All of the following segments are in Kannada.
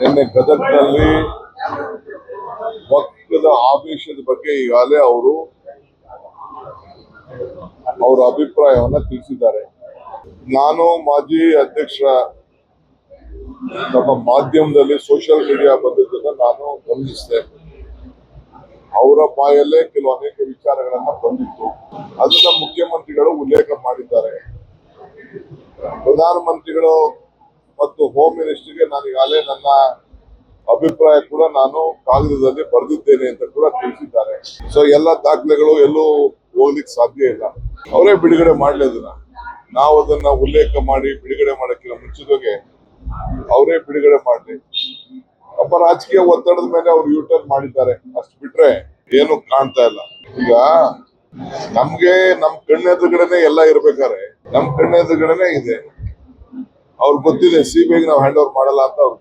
ನಿನ್ನೆ ಗದಗ್ನಲ್ಲಿ ಭಕ್ತದ ಆದೇಶದ ಬಗ್ಗೆ ಈಗಾಗಲೇ ಅವರು ಅವರ ಅಭಿಪ್ರಾಯವನ್ನು ತಿಳಿಸಿದ್ದಾರೆ. ನಾನು ಮಾಜಿ ಅಧ್ಯಕ್ಷರ ನಮ್ಮ ಮಾಧ್ಯಮದಲ್ಲಿ ಸೋಷಿಯಲ್ ಮೀಡಿಯಾ ಬಂದಿದ್ದನ್ನು ನಾನು ಗಮನಿಸಿದೆ. ಅವರ ಬಾಯಲ್ಲೇ ಕೆಲವು ಅನೇಕ ವಿಚಾರಗಳನ್ನ ಬಂದಿತ್ತು. ಅದನ್ನ ಮುಖ್ಯಮಂತ್ರಿಗಳು ಉಲ್ಲೇಖ ಮಾಡಿದ್ದಾರೆ. ಪ್ರಧಾನಮಂತ್ರಿಗಳು ಮತ್ತು ಹೋಮ್ ಮಿನಿಸ್ಟರ್ಗೆ ನಾನು ಈಗಾಗಲೇ ನನ್ನ ಅಭಿಪ್ರಾಯ ಕೂಡ ನಾನು ಕಾಗದದಲ್ಲಿ ಬರೆದಿದ್ದೇನೆ ಅಂತ ಕೂಡ ತಿಳಿಸಿದ್ದಾರೆ. ಸೊ ಎಲ್ಲ ದಾಖಲೆಗಳು ಎಲ್ಲೂ ಹೋಗ್ಲಿಕ್ಕೆ ಸಾಧ್ಯ ಇಲ್ಲ. ಅವರೇ ಬಿಡುಗಡೆ ಮಾಡಲಿ ಅದನ್ನ. ನಾವು ಅದನ್ನ ಉಲ್ಲೇಖ ಮಾಡಿ ಬಿಡುಗಡೆ ಮಾಡೋಕ್ಕಿಂತ ಮುಂಚಿತವಾಗಿ ಅವರೇ ಬಿಡುಗಡೆ ಮಾಡಲಿ. ಒಬ್ಬ ರಾಜಕೀಯ ಒತ್ತಡದ ಮೇಲೆ ಅವ್ರು ಯೂಟರ್ನ್ ಮಾಡಿದ್ದಾರೆ. ಅಷ್ಟು ಬಿಟ್ರೆ ಏನು ಕಾಣ್ತಾ ಇಲ್ಲ. ಈಗ ನಮ್ಗೆ ನಮ್ ಕಣ್ಣೆದುರುಗಡೆನೆ ಎಲ್ಲ ಇರ್ಬೇಕಾರೆ ನಮ್ ಕಣ್ಣೆದುರುಗಡೆನೆ ಇದೆ. ಅವ್ರಿಗೆ ಗೊತ್ತಿದೆ ಸಿಬಿಐಗೆ ನಾವು ಹ್ಯಾಂಡ್ ಓವರ್ ಮಾಡಲ್ಲ ಅಂತ ಅವ್ರು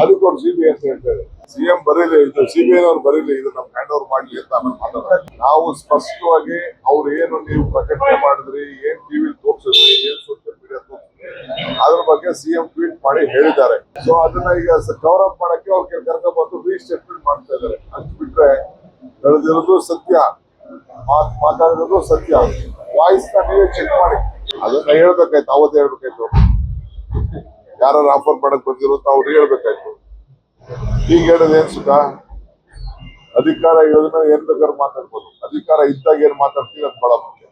ಅದಕ್ಕೆ ಅವ್ರು ಸಿಬಿಐ ಅಂತ ಹೇಳ್ತಾರೆ. ಸಿಎಂ ಬರೀಲಿ, ಇದು ಸಿಬಿಐ ಅವ್ರು ಬರೀಲಿ, ಇದು ನಮ್ಗೆ ಹ್ಯಾಂಡ್ ಓವರ್ ಮಾಡ್ಲಿ ಅಂತ ಆಮೇಲೆ ಮಾತಾಡ್ತಾರೆ ನಾವು ಸ್ಪಷ್ಟವಾಗಿ ಅವ್ರು ಏನು ನೀವು ಪ್ರಕಟಣೆ ಮಾಡಿದ್ರಿ, ಏನ್ ಟಿವಿ ತೋರಿಸಿದ್ರಿ, ಏನ್ ಸೋಷಿಯಲ್ ಮೀಡಿಯಾ ತೋರಿಸಿದ್ರಿ, ಅದ್ರ ಬಗ್ಗೆ ಸಿಎಂ ಟ್ವೀಟ್ ಮಾಡಿ ಹೇಳಿದ್ದಾರೆ. ಸೊ ಅದನ್ನ ಈಗ ಕವರ್ ಅಪ್ ಮಾಡಕ್ಕೆ ಅವ್ರಿಗೆ ಕರ್ಕೊಂಡ್ಬಂದು ರೀಸ್ಟೇಟ್ಮೆಂಟ್ ಮಾಡ್ತಾ ಇದ್ದಾರೆ. ಅಷ್ಟು ಬಿಟ್ರೆ ನಡೆದಿರೋದು ಸತ್ಯ. ಮಾತ್ ಮಾತಾಡಿರೋದು ಸತ್ಯ. ವಾಯ್ಸ್ ನೀವೇ ಚೆಕ್ ಮಾಡಿ. ಅದನ್ನ ಹೇಳ್ಬೇಕಾಯ್ತು, ಅವತ್ತು ಹೇಳ್ಬೇಕಾಯ್ತು. ಯಾರು ಆಫರ್ ಮಾಡಕ್ ಬಂದಿರೋ ಅಂತ ಅವ್ರು ಹೇಳ್ಬೇಕಾಯ್ತು. ಈಗ ಹೇಳೋದು ಏನ್ ಸುಖ? ಅಧಿಕಾರ ಇರೋದನ್ನ ಏನ್ ಬೇಕಾದ್ರೂ ಮಾತಾಡ್ಬೋದು. ಅಧಿಕಾರ ಇದ್ದಾಗ ಏನ್ ಮಾತಾಡ್ತೀವಿ ಅದು